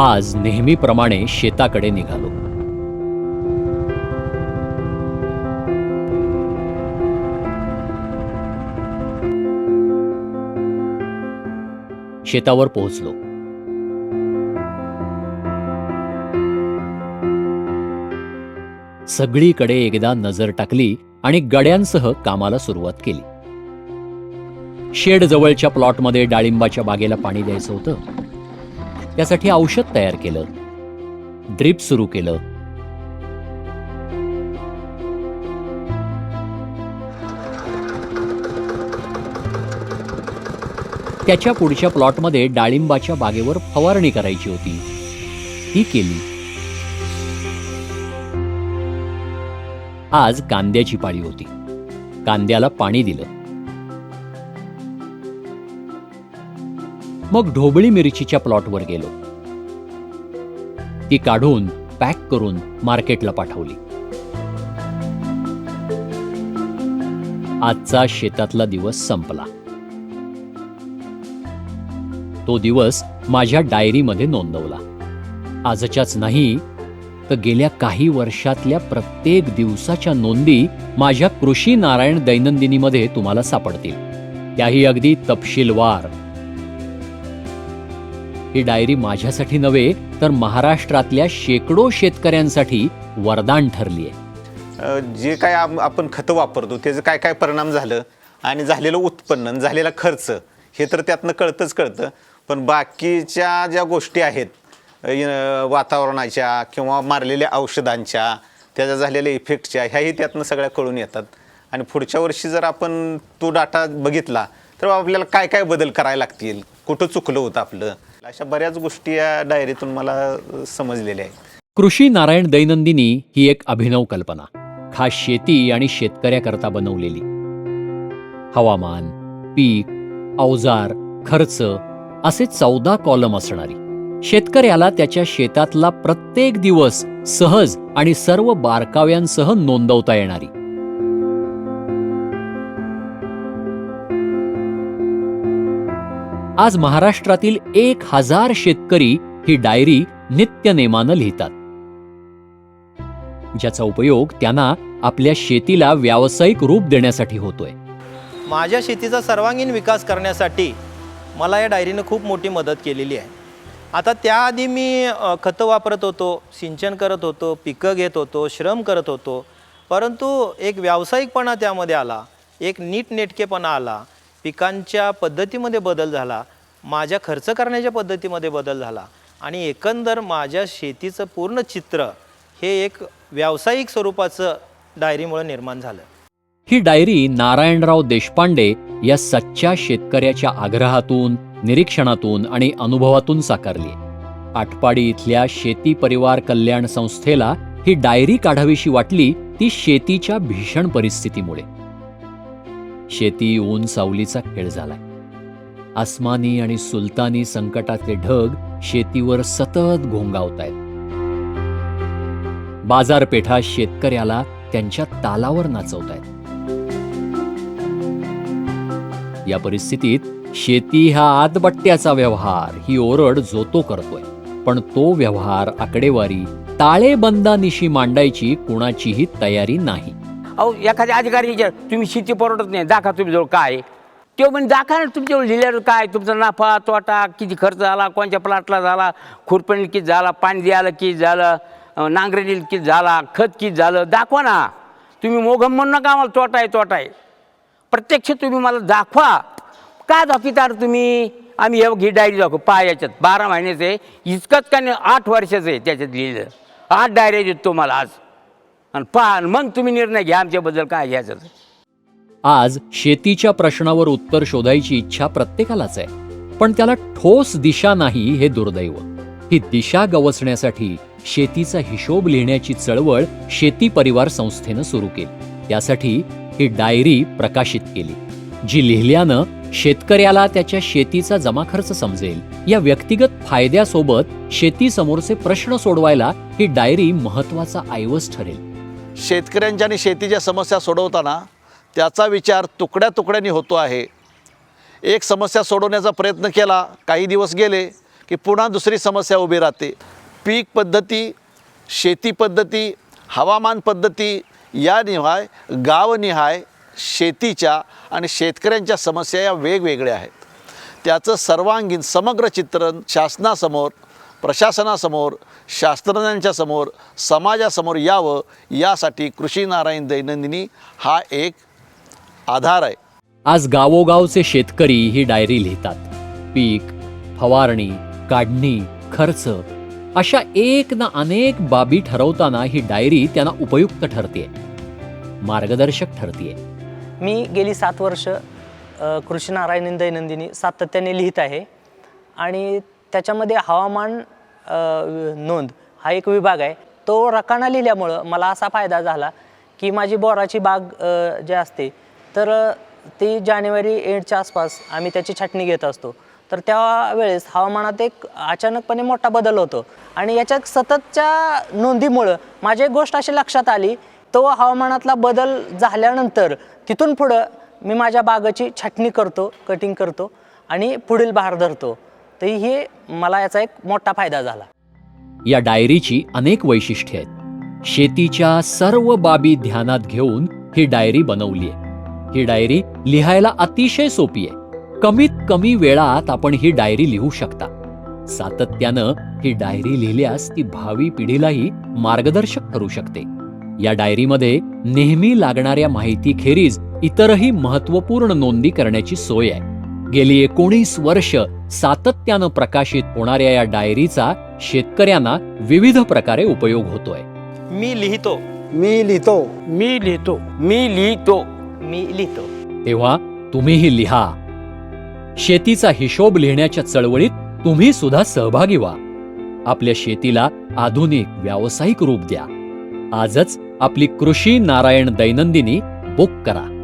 आज नेहमीप्रमाणे शेताकडे निघालो. शेतावर पोहोचलो. सगळीकडे एकदा नजर टाकली आणि गड्यांसह कामाला सुरुवात केली. शेड जवळच्या प्लॉटमध्ये डाळिंबाच्या बागेला पाणी द्यायचं होतं. त्यासाठी औषध तयार केलं. ड्रिप सुरू केलं. त्याच्या पुढच्या प्लॉटमध्ये डाळिंबाच्या बागेवर फवारणी करायची होती. ती केली. आज कांद्याची पाळी होती. कांद्याला पाणी दिलं. मग ढोबळी मिरचीच्या प्लॉटवर गेलो. ती काढून पॅक करून मार्केटला पाठवली. आजचा शेतातला दिवस संपला. तो दिवस माझ्या डायरीमध्ये नोंदवला. आजच्याच नाही तर गेल्या काही वर्षातल्या प्रत्येक दिवसाच्या नोंदी माझ्या कृषी नारायण दैनंदिनीमध्ये तुम्हाला सापडतील. त्याही अगदी तपशीलवार. ही डायरी माझ्यासाठी नव्हे तर महाराष्ट्रातल्या शेकडो शेतकऱ्यांसाठी वरदान ठरली आहे जे काय आपण खतं वापरतो त्याचं काय काय परिणाम झालं? आणि झालेलं उत्पन्न झालेला खर्च हे तर त्यातनं कळतंच कळतं. पण बाकीच्या ज्या गोष्टी आहेत वातावरणाच्या किंवा मारलेल्या औषधांच्या त्याच्या झालेल्या इफेक्टच्या ह्याही त्यातनं सगळ्या कळून येतात. आणि पुढच्या वर्षी जर आपण तो डाटा बघितला तर आपल्याला काय काय बदल करायला लागतील? कुठं चुकलं होतं आपलं? अशा बऱ्याच गोष्टी या डायरीतून मला समजलेल्या आहेत. कृषी नारायण दैनंदिनी ही एक अभिनव कल्पना. खास शेती आणि शेतकऱ्याकरता बनवलेली. हवामान पीक अवजार खर्च असे चौदा कॉलम असणारी. शेतकऱ्याला त्याच्या शेतातला प्रत्येक दिवस सहज आणि सर्व बारकाव्यांसह नोंदवता येणारी. आज महाराष्ट्रातील एक हजार शेतकरी ही डायरी नित्यनेमानं लिहितात. ज्याचा उपयोग त्यांना आपल्या शेतीला व्यावसायिक रूप देण्यासाठी होतोय. माझ्या शेतीचा सर्वांगीण विकास करण्यासाठी मला या डायरीनं खूप मोठी मदत केलेली आहे. आता त्याआधी मी खतं वापरत होतो सिंचन करत होतो पिकं घेत होतो श्रम करत होतो. परंतु एक व्यावसायिकपणा त्यामध्ये आला एक नीटनेटकेपणा आला. पिकांच्या पद्धतीमध्ये बदल झाला माझ्या खर्च करण्याच्या पद्धतीमध्ये बदल झाला आणि एकंदर माझ्या शेतीचं पूर्ण चित्र हे एक व्यावसायिक स्वरूपाचं डायरीमुळे निर्माण झालं. ही डायरी नारायणराव देशपांडे या सच्च्या शेतकऱ्याच्या आग्रहातून निरीक्षणातून आणि अनुभवातून साकारली. आटपाडी इथल्या शेती परिवार कल्याण संस्थेला ही डायरी काढावीशी वाटली ती शेतीच्या भीषण परिस्थितीमुळे. शेती ऊन सावलीचा खेळ झालाय. आसमानी आणि सुलतानी संकटाचे ढग शेतीवर सतत घोंगावतायत. बाजारपेठा शेतकऱ्याला त्यांच्या तालावर नाचवतायत. या परिस्थितीत शेती हा आतबट्ट्याचा व्यवहार ही ओरड जो तो करतोय. पण तो व्यवहार आकडेवारी ताळेबंदानिशी मांडायची कुणाचीही तयारी नाही. अहो एखाद्या अधिकारी विचार तुम्ही शेती परवडत नाही दाखवा तुमच्याजवळ काय तो म्हणजे दाखवा ना तुमच्याजवळ लिहिल्यावर काय तुमचा नफा तोटा किती खर्च झाला कोणत्या प्लॉटला झाला खुरपणी किती झाला पाणी द्यायला किती झालं अं, नांगरणी किती झाला खत किती झालं दाखवा ना. तुम्ही मोघम म्हणू नका आम्हाला तोटा आहे तोटा आहे. प्रत्यक्ष तुम्ही मला दाखवा. का दाखवितार तुम्ही? आम्ही हे घी डायरी दाखवू पहा याच्यात बारा महिन्याचं आहे इतकंच का नाही आठ वर्षाचं आहे त्याच्यात लिहिलं. आठ डायरी देतो तुम्हाला आज. आणि पहा मग तुम्ही निर्णय घ्या आमच्याबद्दल काय घ्यायचं आज शेतीच्या प्रश्नावर उत्तर शोधायची इच्छा प्रत्येकालाच आहे. पण त्याला ठोस दिशा नाही हे दुर्दैव. ही दिशा गवसण्यासाठी शेतीचा हिशोब लिहिण्याची चळवळ शेती परिवार संस्थेनं सुरू केली. त्यासाठी ही डायरी प्रकाशित केली जी लिहिल्यानं शेतकऱ्याला त्याच्या शेतीचा जमा खर्च समजेल. या व्यक्तिगत फायद्यासोबत शेतीसमोरचे प्रश्न सोडवायला ही डायरी महत्त्वाचा ऐवज ठरेल. शेतकऱ्यांच्या आणि शेतीच्या समस्या सोडवताना त्याचा विचार तुकड्या तुकड्यांनी होतो आहे. एक समस्या सोडवण्याचा प्रयत्न केला काही दिवस गेले की पुन्हा दुसरी समस्या उभी राहते. पीक पद्धती शेती पद्धती हवामान पद्धती या निहाय गावनिहाय शेतीच्या आणि शेतकऱ्यांच्या समस्या या वेगवेगळ्या आहेत. त्याचं सर्वांगीण समग्र चित्रण शासनासमोर प्रशासनासमोर शास्त्रज्ञांच्या समोर समाजासमोर यावं यासाठी कृषी नारायण दैनंदिनी हा एक आधार आहे. आज गावोगावचे शेतकरी ही डायरी लिहितात. पीक फवारणी काढणी खर्च अशा एक ना अनेक बाबी ठरवताना ही डायरी त्यांना उपयुक्त ठरते मार्गदर्शक ठरते मी गेली सात वर्ष अ, कृषी नारायण दैनंदिनी सातत्याने लिहित आहे. आणि त्याच्यामध्ये हवामान नोंद हा एक विभाग आहे. तो रकाना लिहिल्यामुळं मला असा फायदा झाला की माझी बोराची बाग जी जे असते तर ती जानेवारी एंडच्या आसपास आम्ही त्याची छाटणी घेत असतो. तर त्यावेळेस हवामानात एक अचानकपणे मोठा बदल होतो. आणि याच्या सततच्या नोंदीमुळं माझी एक गोष्ट अशी लक्षात आली तो हवामानातला बदल झाल्यानंतर तिथून पुढं मी माझ्या बागाची छाटणी करतो कटिंग करतो आणि पुढील बहार धरतो. तर हे मला याचा एक मोठा फायदा झाला. या डायरीची अनेक वैशिष्ट्ये आहेत. शेतीच्या सर्व बाबी ध्यानात घेऊन ही डायरी बनवली आहे. ही डायरी लिहायला अतिशय सोपी आहे. कमीत कमी वेळात आपण ही डायरी लिहू शकता. सातत्यानं ही डायरी लिहिल्यास ती भावी पिढीलाही मार्गदर्शक ठरू शकते. या डायरीमध्ये नेहमी लागणाऱ्या माहितीखेरीज इतरही महत्त्वपूर्ण नोंदी करण्याची सोय आहे. गेली एकोणीस वर्ष सातत्यानं प्रकाशित होणाऱ्या या डायरीचा शेतकऱ्यांना विविध प्रकारे उपयोग होतोय. मी लिहितो. मी लिहितो. मी लिहितो. मी लिहितो. मी लिहितो. तेव्हा तुम्हीही लिहा. शेतीचा हिशोब लिहिण्याच्या चळवळीत तुम्ही सुद्धा सहभागी व्हा. आपल्या शेतीला आधुनिक व्यावसायिक रूप द्या. आजच आपली कृषी नारायण दैनंदिनी बुक करा.